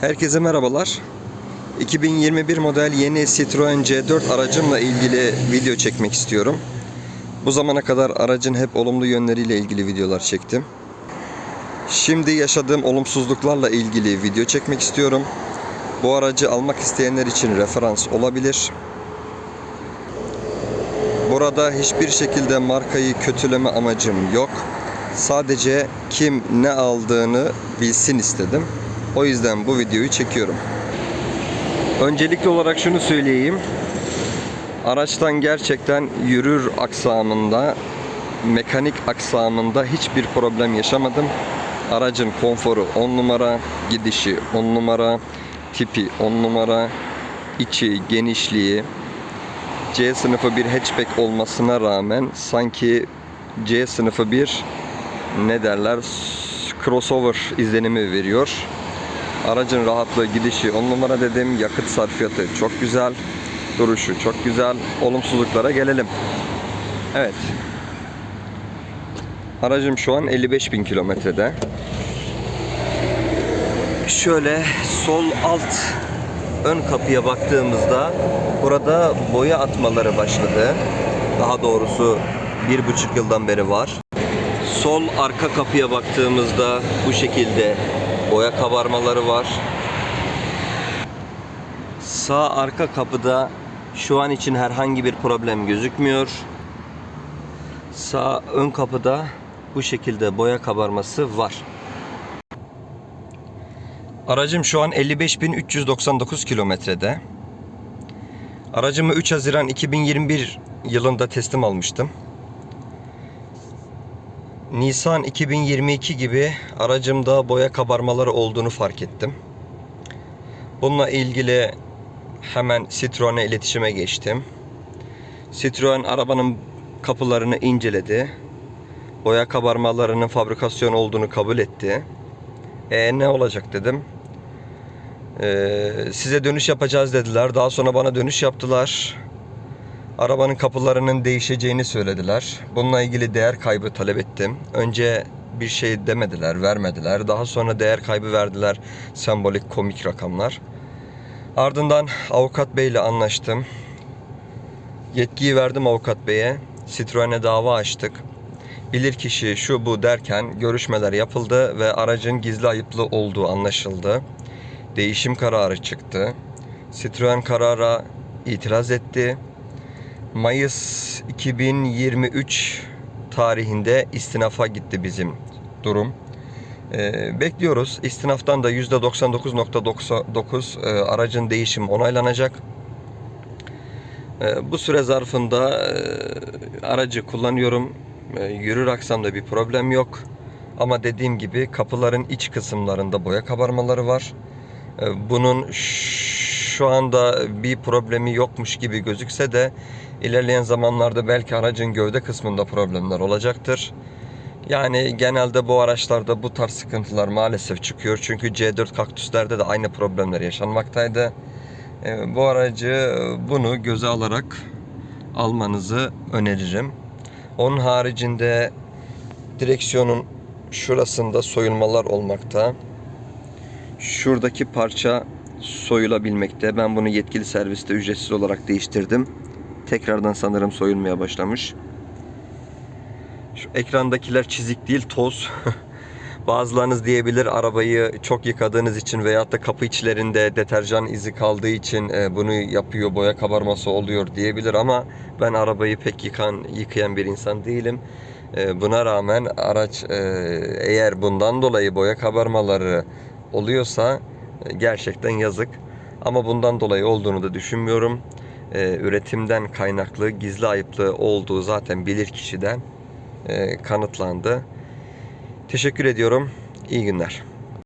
Herkese merhabalar. 2021 model yeni Citroen C4 aracımla ilgili video çekmek istiyorum. Bu zamana kadar aracın hep olumlu yönleriyle ilgili videolar çektim. Şimdi yaşadığım olumsuzluklarla ilgili video çekmek istiyorum. Bu aracı almak isteyenler için referans olabilir. Burada hiçbir şekilde markayı kötüleme amacım yok. Sadece kim ne aldığını bilsin istedim. O yüzden bu videoyu çekiyorum. Öncelikli olarak şunu söyleyeyim. Araçtan gerçekten yürür aksamında, mekanik aksamında hiçbir problem yaşamadım. Aracın konforu 10 numara, gidişi 10 numara, tipi 10 numara, içi, genişliği, C sınıfı bir hatchback olmasına rağmen sanki C sınıfı bir ne derler crossover izlenimi veriyor. Aracın rahatlığı gidişi 10 numara dedim. Yakıt sarfiyatı çok güzel. Duruşu çok güzel. Olumsuzluklara gelelim. Evet. Aracım şu an 55 bin kilometrede. Şöyle sol alt ön kapıya baktığımızda burada boya atmaları başladı. Daha doğrusu bir buçuk yıldan beri var. Sol arka kapıya baktığımızda bu şekilde boya kabarmaları var. Sağ arka kapıda şu an için herhangi bir problem gözükmüyor. Sağ ön kapıda bu şekilde boya kabarması var. Aracım şu an 55.399 kilometrede. Aracımı 3 Haziran 2021 yılında teslim almıştım. Nisan 2022 gibi aracımda boya kabarmaları olduğunu fark ettim. Bununla ilgili hemen Citroen'e iletişime geçtim. Citroen arabanın kapılarını inceledi. Boya kabarmalarının fabrikasyon olduğunu kabul etti. E ne olacak dedim. Ee, size dönüş yapacağız dediler. Daha sonra bana dönüş yaptılar. Arabanın kapılarının değişeceğini söylediler. Bununla ilgili değer kaybı talep ettim. Önce bir şey demediler, vermediler. Daha sonra değer kaybı verdiler. Sembolik komik rakamlar. Ardından avukat beyle anlaştım. Yetkiyi verdim avukat beye. Citroen'e dava açtık. Bilirkişi şu bu derken görüşmeler yapıldı ve aracın gizli ayıplı olduğu anlaşıldı. Değişim kararı çıktı. Citroen karara itiraz etti. Mayıs 2023 tarihinde istinafa gitti bizim durum. Ee, bekliyoruz. İstinaftan da %99.9 e, aracın değişim onaylanacak. E, bu süre zarfında e, aracı kullanıyorum. E, yürür aksamda bir problem yok. Ama dediğim gibi kapıların iç kısımlarında boya kabarmaları var. E, bunun şu anda bir problemi yokmuş gibi gözükse de ilerleyen zamanlarda belki aracın gövde kısmında problemler olacaktır. Yani genelde bu araçlarda bu tarz sıkıntılar maalesef çıkıyor. Çünkü C4 kaktüslerde de aynı problemler yaşanmaktaydı. E, bu aracı bunu göze alarak almanızı öneririm. Onun haricinde direksiyonun şurasında soyulmalar olmakta. Şuradaki parça soyulabilmekte. Ben bunu yetkili serviste ücretsiz olarak değiştirdim. Tekrardan sanırım soyulmaya başlamış. Şu ekrandakiler çizik değil toz. Bazılarınız diyebilir arabayı çok yıkadığınız için veyahut da kapı içlerinde deterjan izi kaldığı için e, bunu yapıyor, boya kabarması oluyor diyebilir ama ben arabayı pek yıkan, yıkayan bir insan değilim. E, Buna rağmen araç e, eğer bundan dolayı boya kabarmaları oluyorsa gerçekten yazık. Ama bundan dolayı olduğunu da düşünmüyorum. E, Üretimden kaynaklı gizli ayıplı olduğu zaten bilir kişiden e, kanıtlandı. Teşekkür ediyorum. İyi günler.